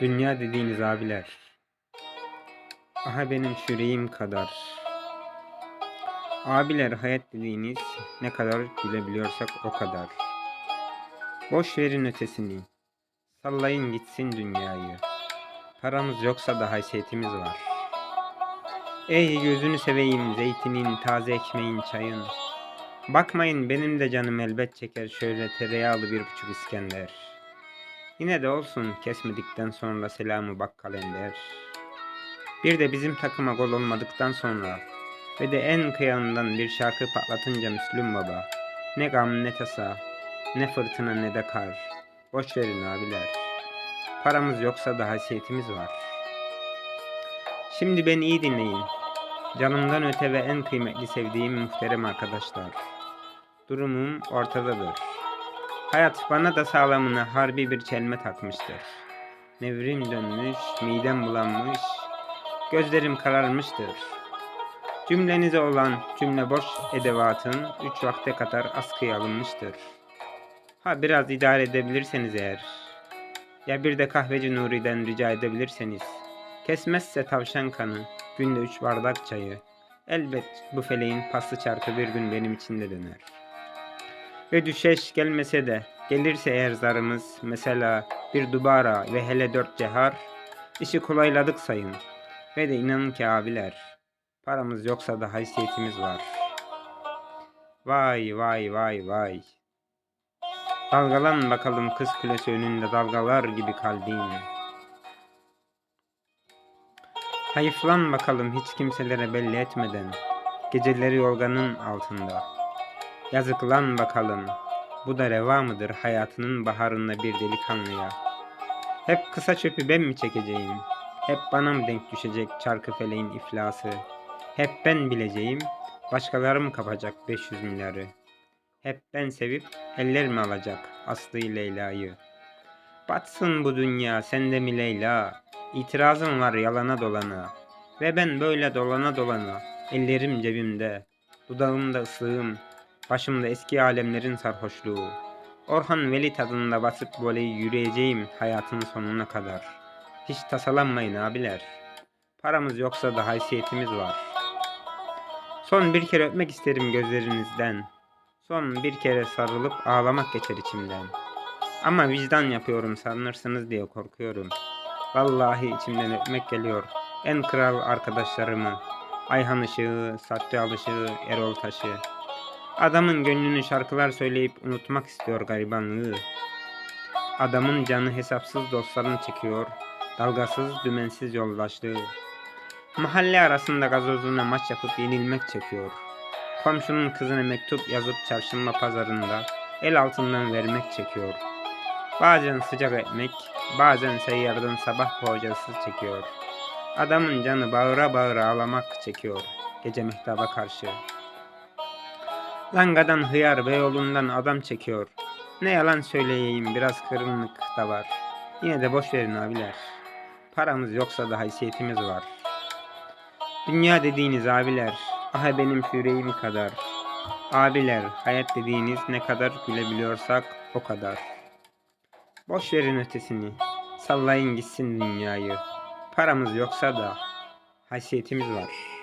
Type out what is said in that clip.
Dünya dediğiniz abiler. Aha benim şüreğim kadar. Abiler hayat dediğiniz ne kadar gülebiliyorsak o kadar. Boş verin ötesini. Sallayın gitsin dünyayı. Paramız yoksa da haysiyetimiz var. Ey gözünü seveyim zeytinin, taze ekmeğin, çayın. Bakmayın benim de canım elbet çeker şöyle tereyağlı bir buçuk İskender. Yine de olsun kesmedikten sonra selamı bak kalender. Bir de bizim takıma gol olmadıktan sonra ve de en kıyağından bir şarkı patlatınca Müslüm Baba. Ne gam ne tasa, ne fırtına ne de kar. Boş verin abiler. Paramız yoksa da haysiyetimiz var. Şimdi beni iyi dinleyin. Canımdan öte ve en kıymetli sevdiğim muhterem arkadaşlar. Durumum ortadadır. Hayat bana da sağlamına harbi bir çelme takmıştır. Nevrim dönmüş, midem bulanmış, gözlerim kararmıştır. Cümlenize olan cümle boş edevatın üç vakte kadar askıya alınmıştır. Ha biraz idare edebilirseniz eğer. Ya bir de kahveci Nuri'den rica edebilirseniz. Kesmezse tavşan kanı, günde üç bardak çayı. Elbet bu feleğin paslı çarkı bir gün benim için de döner. Ve düşeş gelmese de gelirse eğer zarımız mesela bir dubara ve hele dört cehar işi kolayladık sayın. Ve de inanın ki abiler paramız yoksa da haysiyetimiz var. Vay vay vay vay. Dalgalan bakalım kız kulesi önünde dalgalar gibi kalbin. Hayıflan bakalım hiç kimselere belli etmeden geceleri yorganın altında. Yazıklan bakalım bu da reva mıdır hayatının baharında bir delikanlıya? Hep kısa çöpü ben mi çekeceğim? Hep bana mı denk düşecek çarkı feleğin iflası? Hep ben bileceğim, başkaları mı kapacak 500 milyarı? Hep ben sevip eller mi alacak Aslı Leyla'yı? Batsın bu dünya sende mi Leyla? İtirazım var yalana dolana. Ve ben böyle dolana dolana, ellerim cebimde, dudağımda ıslığım, başımda eski alemlerin sarhoşluğu. Orhan Veli tadında basıp voleyi yürüyeceğim hayatın sonuna kadar. Hiç tasalanmayın abiler. Paramız yoksa da haysiyetimiz var. Son bir kere öpmek isterim gözlerinizden. Son bir kere sarılıp ağlamak geçer içimden. Ama vicdan yapıyorum sanırsınız diye korkuyorum. Vallahi içimden öpmek geliyor. En kral arkadaşlarımı. Ayhan Işığı, Sattı Alışığı, Erol Taşı. Adamın gönlünü şarkılar söyleyip unutmak istiyor garibanlığı. Adamın canı hesapsız dostlarını çekiyor. Dalgasız, dümensiz yoldaşlığı. Mahalle arasında gazozuna maç yapıp yenilmek çekiyor. Komşunun kızına mektup yazıp çarşamba pazarında el altından vermek çekiyor. Bazen sıcak ekmek, bazen seyyardan sabah poğaçası çekiyor. Adamın canı bağıra bağıra ağlamak çekiyor gece mehtaba karşı. Langadan hıyar Beyoğlu'ndan adam çekiyor. Ne yalan söyleyeyim biraz kırımlık da var. Yine de boş verin abiler. Paramız yoksa da haysiyetimiz var. Dünya dediğiniz abiler, aha benim yüreğim kadar. Abiler, hayat dediğiniz ne kadar gülebiliyorsak o kadar. Boş verin ötesini, sallayın gitsin dünyayı. Paramız yoksa da haysiyetimiz var.